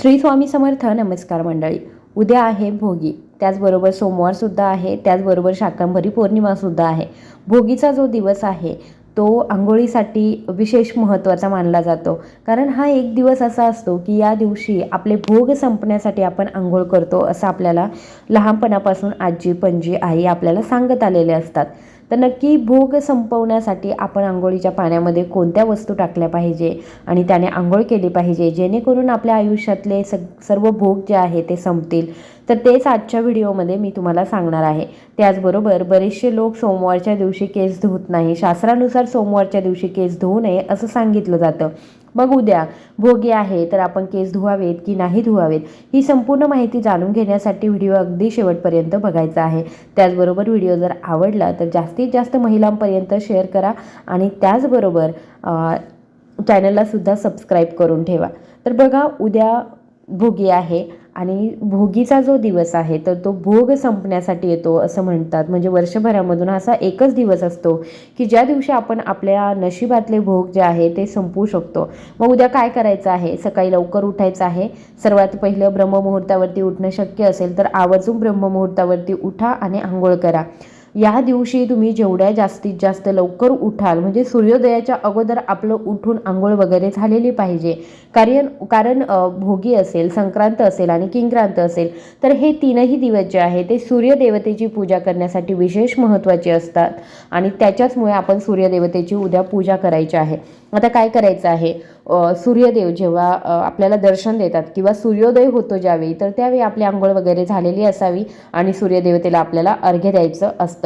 श्री स्वामी समर्थ नमस्कार मंडळी. उद्या आहे भोगी. त्याचबरोबर सोमवारसुद्धा आहे. त्याचबरोबर शाकंभरी पौर्णिमासुद्धा आहे. भोगीचा जो दिवस आहे तो आंघोळीसाठी विशेष महत्त्वाचा मानला जातो. कारण हा एक दिवस असा असतो की या दिवशी आपले भोग संपण्यासाठी आपण आंघोळ करतो असं आपल्याला लहानपणापासून आजी पणजी आई आपल्याला सांगत आलेले असतात. तर नक्की भोग संपवण्यासाठी आपण आंघोळीच्या पाण्यामध्ये कोणत्या वस्तू टाकल्या पाहिजे आणि त्याने आंघोळ केली पाहिजे? जेणेकरून आपल्या आयुष्यातले सग सर्व भोग जे आहे ते संपतील. तर तेच आजच्या व्हिडिओमध्ये मी तुम्हाला सांगणार आहे. त्याचबरोबर बरेचसे लोक सोमवारच्या दिवशी केस धुत नाही. शास्त्रानुसार सोमवारच्या दिवशी केस धुवू नये असं सांगितलं जातं. मग उद्या भोगी आहे तर आपण केस धुवावेत की नाही धुवावेत? ही संपूर्ण माहिती जाणून घेण्यासाठी व्हिडिओ अगदी शेवटपर्यंत बघायचा आहे. त्याचबरोबर व्हिडिओ जर आवडला तर जास्तीत जास्त महिलांपर्यंत शेअर करा आणि त्याचबरोबर चॅनललासुद्धा सबस्क्राईब करून ठेवा. तर बघा उद्या भोगी आहे. आणि भोगीचा जो दिवस आहे तर तो भोग संपण्यासाठी येतो असं म्हणतात. म्हणजे वर्षभरामधून असा एकच दिवस असतो की ज्या दिवशी आपण आपल्या नशिबातले भोग जे आहे ते संपवू शकतो. मग उद्या काय करायचं आहे? सकाळी लवकर उठायचं आहे? सर्वात पहिलं ब्रह्ममुहूर्तावरती उठणं शक्य असेल तर आवर्जून ब्रह्ममुहूर्तावरती उठा आणि आंघोळ करा. या दिवशी तुम्ही जेवढ्या जास्तीत जास्त लवकर उठाल म्हणजे सूर्योदयाच्या अगोदर आपलं उठून आंघोळ वगैरे झालेली पाहिजे. कारण कारण भोगी असेल संक्रांत असेल आणि किंक्रांत असेल तर हे तीनही दिवस जे आहे ते सूर्यदेवतेची पूजा करण्यासाठी विशेष महत्त्वाचे असतात. आणि त्याच्याचमुळे आपण सूर्यदेवतेची उद्या पूजा करायची आहे. आता काय करायचं आहे? सूर्यदेव जेव्हा आपल्याला दर्शन देतात किंवा सूर्योदय होतो ज्यावेळी तर त्यावेळी आपली आंघोळ वगैरे झालेली असावी आणि सूर्यदेवतेला आपल्याला अर्घ्य द्यायचं असतं.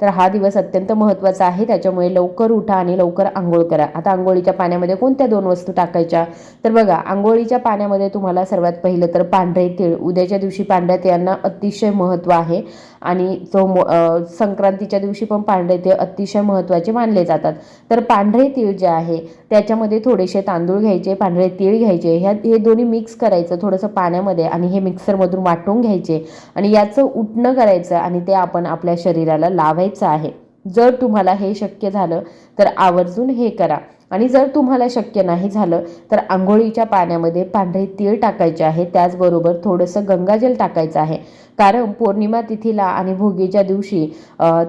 तर हा दिवस अत्यंत महत्त्वाचा आहे. त्याच्यामुळे लवकर उठा आणि लवकर आंघोळ करा. आता आंघोळीच्या पाण्यामध्ये कोणत्या दोन वस्तू टाकायच्या? तर बघा आंघोळीच्या पाण्यामध्ये तुम्हाला सर्वात पहिलं तर पांढरे तीळ. उद्याच्या दिवशी पांढऱ्या तिळांना अतिशय महत्त्व आहे. आणि जो संक्रांतीच्या दिवशी पण पांढरे तीळ अतिशय महत्त्वाचे मानले जातात. तर पांढरे तीळ जे आहे त्याच्यामध्ये थोडेसे तांदूळ घ्यायचे पांढरे तीळ घ्यायचे. ह्या हे दोन्ही मिक्स करायचं थोडंसं पाण्यामध्ये आणि हे मिक्सरमधून वाटून घ्यायचे. आणि याचं उठणं करायचं आणि ते आपण आपल्या शरीराला लावायचं. आहे. जर तुम्हाला हे शक्य झालं तर आवर्जून हे करा. आणि जर तुम्हाला शक्य नाही झालं तर आंघोळीच्या पाण्यामध्ये पांढरे तीळ टाकायचे आहे. त्याचबरोबर थोडंसं गंगाजल टाकायचं आहे. कारण पौर्णिमा तिथीला आणि भोगीच्या दिवशी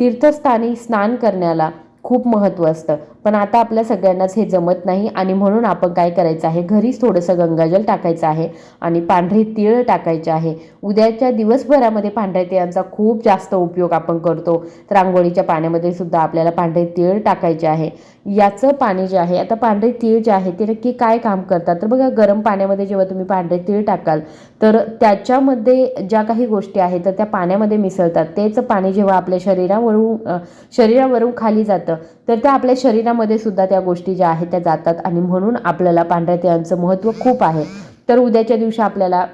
तीर्थस्थानी स्नान करण्याला खूप महत्त्व असतं. पण आता आपल्या सगळ्यांनाच हे जमत नाही आणि म्हणून आपण काय करायचं आहे? घरीच थोडंसं गंगाजल टाकायचं आहे आणि पांढरे तीळ टाकायचे आहे. उद्याच्या दिवसभरामध्ये पांढऱ्या तिळांचा खूप जास्त उपयोग आपण करतो. तर आंघोळीच्या पाण्यामध्ये सुद्धा आपल्याला पांढरे तीळ टाकायचे आहे. याचं पाणी जे आहे आता पांढरे तीळ जे आहे ते नक्की काय काम करतात? तर बघा गरम पाण्यामध्ये जेव्हा तुम्ही पांढरे तीळ टाकाल तर त्याच्यामध्ये ज्या काही गोष्टी आहेत तर त्या पाण्यामध्ये मिसळतात. तेच पाणी जेव्हा आपल्या शरीरावरून शरीरावरून खाली जातं तर त्या आपल्या शरीरामध्ये सुद्धा त्या गोष्टी ज्या आहेत त्या जातात आणि म्हणून आपल्याला पांढऱ्या तिळांचं महत्त्व खूप आहे. तर उद्याच्या दिवशी आपल्याला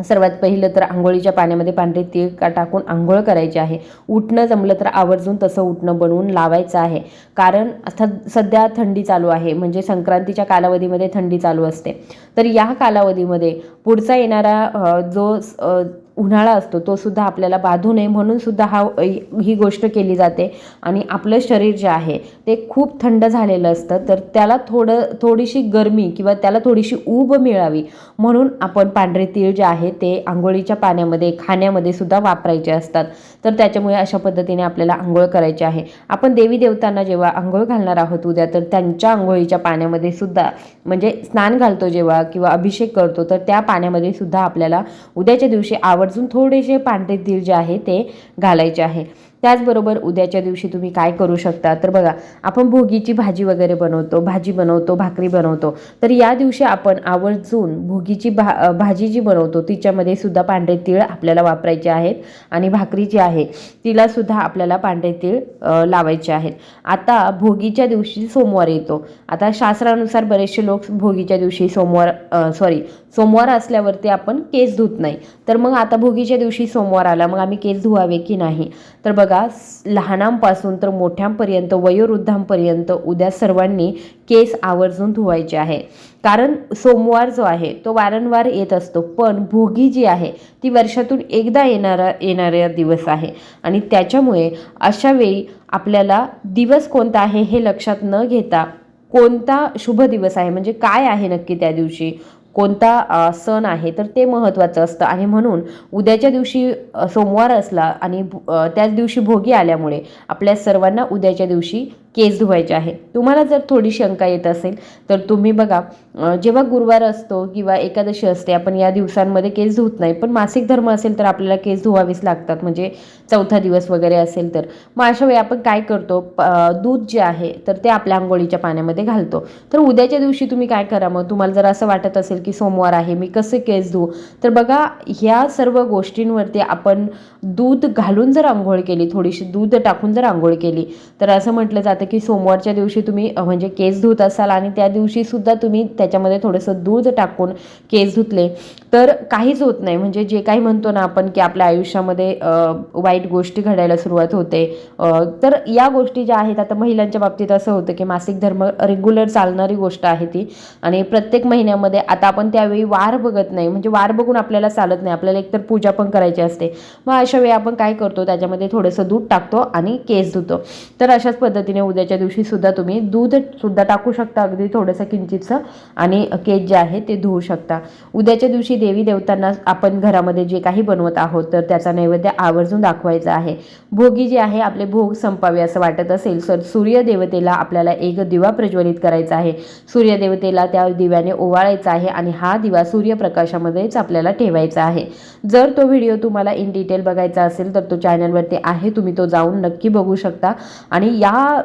सर्वात पहिलं तर आंघोळीच्या पाण्यामध्ये पांढरे तीळ का टाकून आंघोळ करायची आहे. उठणं जमलं तर आवर्जून तसं उठणं बनवून लावायचं आहे. कारण थ सध्या थंडी चालू आहे म्हणजे संक्रांतीच्या कालावधीमध्ये थंडी चालू असते. तर या कालावधीमध्ये पुढचा येणारा जो उन्हाळा असतो तो सुद्धा आपल्याला बाधू नये म्हणून सुद्धा हा ही गोष्ट केली जाते. आणि आपलं शरीर जे आहे ते खूप थंड झालेलं असतं. तर त्याला थोडं थोडीशी गरमी किंवा त्याला थोडीशी ऊब मिळावी म्हणून आपण पांढरे तीळ जे आहे ते आंघोळीच्या पाण्यामध्ये खाण्यामध्ये सुद्धा वापरायचे असतात. तर त्याच्यामुळे अशा पद्धतीने आपल्याला आंघोळ करायची आहे. आपण देवी देवतांना जेव्हा आंघोळ घालणार आहोत उद्या तर त्यांच्या आंघोळीच्या पाण्यामध्ये सुद्धा म्हणजे स्नान घालतो जेव्हा किंवा अभिषेक करतो तर त्या पाण्यामध्ये सुद्धा आपल्याला उद्याच्या दिवशी आवड आवर्जून थोडेसे पांढरे तीळ जे आहे ते घालायचे आहे. त्याचबरोबर उद्याच्या दिवशी तुम्ही काय करू शकता? तर बघा आपण भोगीची भाजी वगैरे बनवतो भाजी बनवतो भाकरी बनवतो. तर या दिवशी आपण आवर्जून भोगीची भा भाजी जी बनवतो तिच्यामध्ये सुद्धा पांढरे तीळ आपल्याला वापरायचे आहेत आणि भाकरी जी आहे तिला सुद्धा आपल्याला पांढरे तीळ लावायचे आहेत. आता भोगीच्या दिवशी सोमवार येतो. आता शास्त्रानुसार बरेचसे लोक भोगीच्या दिवशी सोमवार सॉरी सोमवार असल्यावरती आपण केस धुत नाही. तर मग आता भोगीच्या दिवशी सोमवार आला मग आम्ही केस धुवावे की नाही? तर बघा लहानांपासून तर मोठ्यांपर्यंत वयोवृद्धांपर्यंत उद्या सर्वांनी केस आवर्जून धुवायचे आहे. कारण सोमवार जो आहे तो वारंवार येत असतो. पण भोगी जी आहे ती वर्षातून एकदा येणारा येणारा दिवस आहे. आणि त्याच्यामुळे अशा वेळी आपल्याला दिवस कोणता आहे हे लक्षात न घेता कोणता शुभ दिवस आहे म्हणजे काय आहे नक्की त्या दिवशी? कोणता सण आहे तर ते महत्त्वाचं असतं. आणि म्हणून उद्याच्या दिवशी सोमवार असला आणि त्याच दिवशी भोगी आल्यामुळे आपल्या सर्वांना उद्याच्या दिवशी केस धुवायचे आहे. तुम्हाला जर थोडी शंका येत असेल तर तुम्ही बघा जेव्हा गुरुवार असतो किंवा एकादशी असते आपण या दिवसांमध्ये केस धुत नाही. पण मासिक धर्म असेल तर आपल्याला केस धुवावीच लागतात म्हणजे चौथा दिवस वगैरे असेल तर. मग अशा वेळी आपण काय करतो? प- दूध जे आहे तर ते आपल्या आंघोळीच्या पाण्यामध्ये घालतो. तर उद्याच्या दिवशी तुम्ही काय करा मग? तुम्हाला जर असं वाटत असेल की सोमवार आहे मी कसे केस धुवू? तर बघा ह्या सर्व गोष्टींवरती आपण दूध घालून जर आंघोळ केली थोडीशी दूध टाकून जर आंघोळ केली तर असं म्हटलं जातं की सोमवारच्या दिवशी तुम्ही म्हणजे केस धुत असाल आणि त्या दिवशी सुद्धा तुम्ही त्याच्यामध्ये थोडंसं दूध टाकून केस धुतले. तर काहीच होत नाही. म्हणजे जे काही म्हणतो ना आपण की आपल्या आयुष्यामध्ये वाईट गोष्टी घडायला सुरुवात होते. तर या गोष्टी ज्या आहेत आता महिलांच्या बाबतीत असं होतं की मासिक धर्म रेग्युलर चालणारी गोष्ट आहे ती. आणि प्रत्येक महिन्यामध्ये आता आपण त्यावेळी वार बघत नाही. म्हणजे वार बघून आपल्याला चालत नाही. आपल्याला एकतर पूजा पण करायची असते. मग अशा वेळी आपण काय करतो? त्याच्यामध्ये थोडंसं दूध टाकतो आणि केस धुतो. तर अशाच पद्धतीने उद्याच्या दिवशीसुद्धा तुम्ही दूधसुद्धा टाकू शकता अगदी थोडंसं किंचितचं आणि केस जे आहे ते धुवू शकता. उद्याच्या दिवशी देवी देवतांना आपण घरामध्ये जे काही बनवत आहोत तर त्याचा नैवेद्य आवर्जून दाखवायचा आहे. भोगी जे आहे आपले भोग संपावे असं वाटत असेल तर सूर्यदेवतेला आपल्याला एक दिवा प्रज्वलित करायचा आहे. सूर्यदेवतेला त्या दिव्याने ओवाळायचा आहे आणि हा दिवा सूर्यप्रकाशामध्येच आपल्याला ठेवायचा आहे. जर तो व्हिडिओ तुम्हाला इन डिटेल बघायचा असेल तर तो चॅनलवरती आहे. तुम्ही तो जाऊन नक्की बघू शकता. आणि या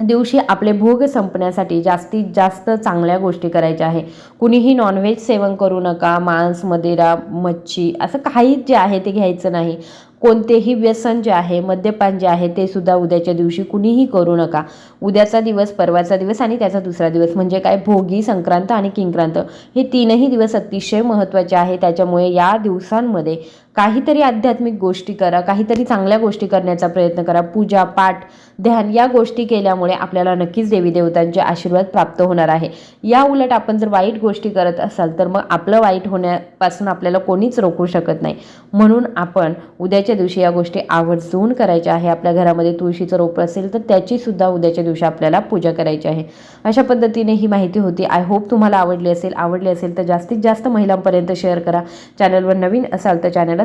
दिवशी आपले भोग संपण्यासाठी जास्तीत जास्त चांगल्या गोष्टी करायच्या आहे. कुणीही नॉनव्हेज सेवन करू नका मांस मदिरा मच्छी असं काहीच जे आहे ते घ्यायचं नाही. कोणतेही व्यसन जे आहे मद्यपान जे आहे ते सुद्धा उद्याच्या दिवशी कुणीही करू नका. उद्याचा दिवस परवाचा दिवस आणि त्याचा दुसरा दिवस म्हणजे काय? भोगी संक्रांत आणि किंक्रांत. हे तीनही दिवस अतिशय महत्त्वाचे आहे. त्याच्यामुळे या दिवसांमध्ये काहीतरी आध्यात्मिक गोष्टी करा काहीतरी चांगल्या गोष्टी करण्याचा प्रयत्न करा. पूजा पाठ ध्यान या गोष्टी केल्यामुळे आपल्याला नक्कीच देवी देवतांचे आशीर्वाद प्राप्त होणार आहे. या उलट आपण जर वाईट गोष्टी करत असाल तर मग आपलं वाईट होण्यापासून आपल्याला कोणीच रोखू शकत नाही. म्हणून आपण उद्याच्या दिवशी या गोष्टी आवर्जून करायच्या आहे. आपल्या घरामध्ये तुळशीचं रोप असेल तर त्याची सुद्धा उद्याच्या दिवशी आपल्याला पूजा करायची आहे. अशा पद्धतीने ही माहिती होती. आय होप तुम्हाला आवडली असेल. आवडली असेल तर जास्तीत जास्त महिलांपर्यंत शेअर करा. चॅनलवर नवीन असाल तर चॅनलला